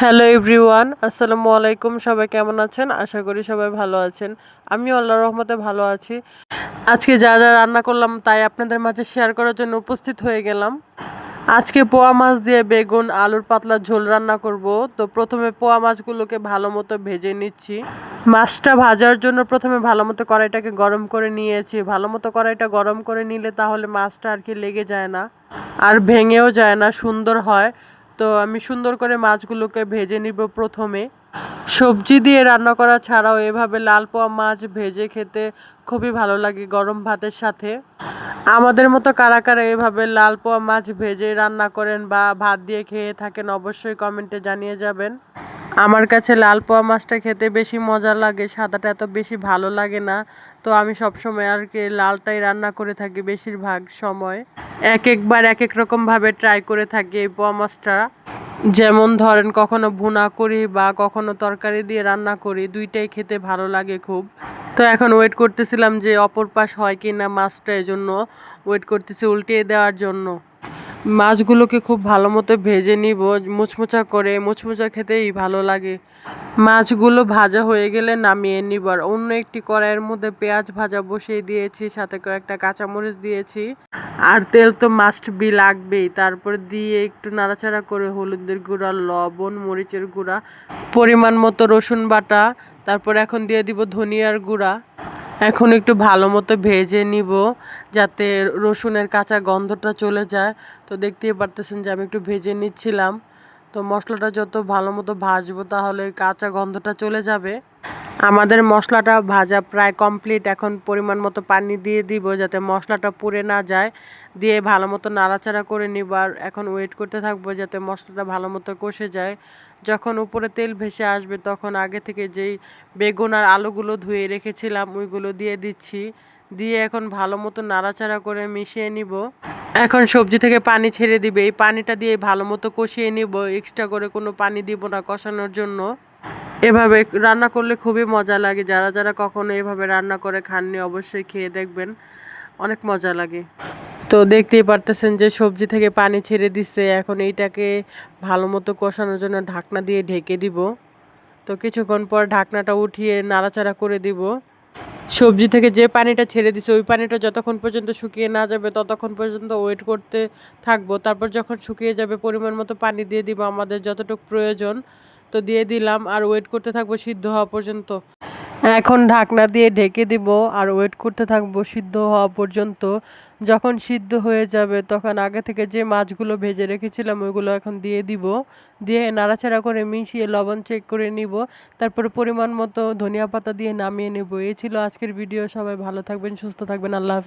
Hello everyone আসসালামু আলাইকুম, সবাই কেমন আছেন? আশা করি সবাই ভালো আছেন। আমি আল্লাহর রহমতে ভালো আছি। আজকে যা যা রান্না করলাম তাই আপনাদের মাঝে শেয়ার করার জন্য উপস্থিত হয়ে গেলাম। আজকে পোয়া মাছ দিয়ে বেগুন, আলুর পাতলা ঝোল রান্না করব। তো প্রথমে পোয়া মাছগুলোকে ভালো মতো ভেজে নিচ্ছি। মাছটা ভাজার জন্য প্রথমে ভালো মতো কড়াইটাকে গরম করে নিয়েছি। ভালো মতো কড়াইটা গরম করে নিলে তাহলে মাছটা আর কি লেগে যায় না। আর ভেঙেও যায় না, সুন্দর হয়। তো আমি সুন্দর করে মাছগুলোকে ভেজে নিব প্রথমে। সবজি দিয়ে রান্না করা ছাড়াও এভাবে লাল পোয়া মাছ ভেজে খেতে খুবই ভালো লাগে গরম ভাতের সাথে। আমাদের মতো কারা কারা এভাবে লাল পোয়া মাছ ভেজে রান্না করেন বা ভাত দিয়ে খেয়ে থাকেন অবশ্যই কমেন্টে জানিয়ে যাবেন। আমার কাছে লাল পোয়া মাছটা খেতে বেশি মজা লাগে সাদাটা এত বেশি ভালো লাগে না। তো আমি সবসময় আর কি লালটাই রান্না করে থাকি বেশিরভাগ সময়। এক একবার এক এক রকমভাবে ট্রাই করে থাকি এই পোয়া মাছটা। যেমন ধরেন কখনো ভুনা করি বা কখনো তরকারি দিয়ে রান্না করি, দুইটাই খেতে ভালো লাগে খুব। তো এখন ওয়েট করতেছিলাম যে অপর পাশ হয় কি না মাছটা এজন্য। ওয়েট করতেছি উল্টিয়ে দেওয়ার জন্য। মাছগুলোকে খুব ভালো মতো ভেজে নিব, মুচমুচা করে, মুচমুচা খেতেই ভালো লাগে। মাছগুলো ভাজা হয়ে গেলে নামিয়ে নিব। আর অন্য একটি কড়াইয়ের মধ্যে পেঁয়াজ ভাজা বসিয়ে দিয়েছি, সাথে কয়েকটা কাঁচামরিচ দিয়েছি। আর তেল তো মাস্ট বি লাগবেই। তারপর দিয়ে একটু নাড়াচাড়া করে হলুদের গুঁড়া, লবণ, মরিচের গুঁড়া, পরিমাণ মতো রসুন বাটা, তারপর এখন দিয়ে দিব ধনিয়ার গুঁড়া। এখন একটু ভালো মতো ভেজে নিব যাতে রসুনের কাঁচা গন্ধটা চলে যায়। তো দেখতেই পারতেছেন যে আমি একটু ভেজে নিচ্ছিলাম। তো মশলাটা যত ভালো মতো ভাজবো তাহলে কাঁচা গন্ধটা চলে যাবে। আমাদের মশলাটা ভাজা প্রায় কমপ্লিট এখন পরিমাণ মতো পানি দিয়ে দিব যাতে মশলাটা পুড়ে না যায়। দিয়ে ভালো মতো নাড়াচাড়া করে নিব আর এখন ওয়েট করতে থাকব যাতে মশলাটা ভালো মতো কষে যায়। যখন উপরে তেল ভেসে আসবে তখন আগে থেকে যেই বেগুন আর আলুগুলো ধুয়ে রেখেছিলাম ওইগুলো দিয়ে দিচ্ছি। দিয়ে এখন ভালো মতো নাড়াচাড়া করে মিশিয়ে নিব। এখন সবজি থেকে পানি ছেড়ে দিবে। এই পানিটা দিয়ে ভালো মতো কষিয়ে নিব। এক্সট্রা করে কোনো পানি দিব না কষানোর জন্য। এভাবে রান্না করলে খুবই মজা লাগে। যারা যারা কখনো এভাবে রান্না করে খাননি, অবশ্যই খেয়ে দেখবেন। অনেক মজা লাগে। তো দেখতেই পারতেছেন যে সবজি থেকে পানি ছেড়ে দিচ্ছে এখন এইটাকে ভালো মতো কষানোর জন্য ঢাকনা দিয়ে ঢেকে দিব। তো কিছুক্ষণ পর ঢাকনাটা উঠিয়ে নাড়াচাড়া করে দিব। সবজি থেকে যে পানিটা ছেড়ে দিছে, ওই পানিটা যতক্ষণ পর্যন্ত শুকিয়ে না যাবে, ততক্ষণ পর্যন্ত ওয়েট করতে থাকব। তারপর যখন শুকিয়ে যাবে, পরিমাণ মতো পানি দিয়ে দিব। আমাদের যতটুকু প্রয়োজন তো দিয়ে দিলাম আর ওয়েট করতে থাকব সিদ্ধ হওয়া পর্যন্ত। এখন ঢাকনা দিয়ে ঢেকে দিব আর ওয়েট করতে থাকব সিদ্ধ হওয়া পর্যন্ত। যখন সিদ্ধ হয়ে যাবে তখন আগে থেকে যে মাছগুলো ভেজে রেখেছিলাম ওইগুলো এখন দিয়ে দিব। দিয়ে নাড়াচাড়া করে মিশিয়ে লবণ চেক করে নিব। তারপরে পরিমাণ মতো ধনিয়া পাতা দিয়ে নামিয়ে নেব। এই ছিল আজকের ভিডিও সবাই ভালো থাকবেন, সুস্থ থাকবেন। আল্লাহ হাফিজ।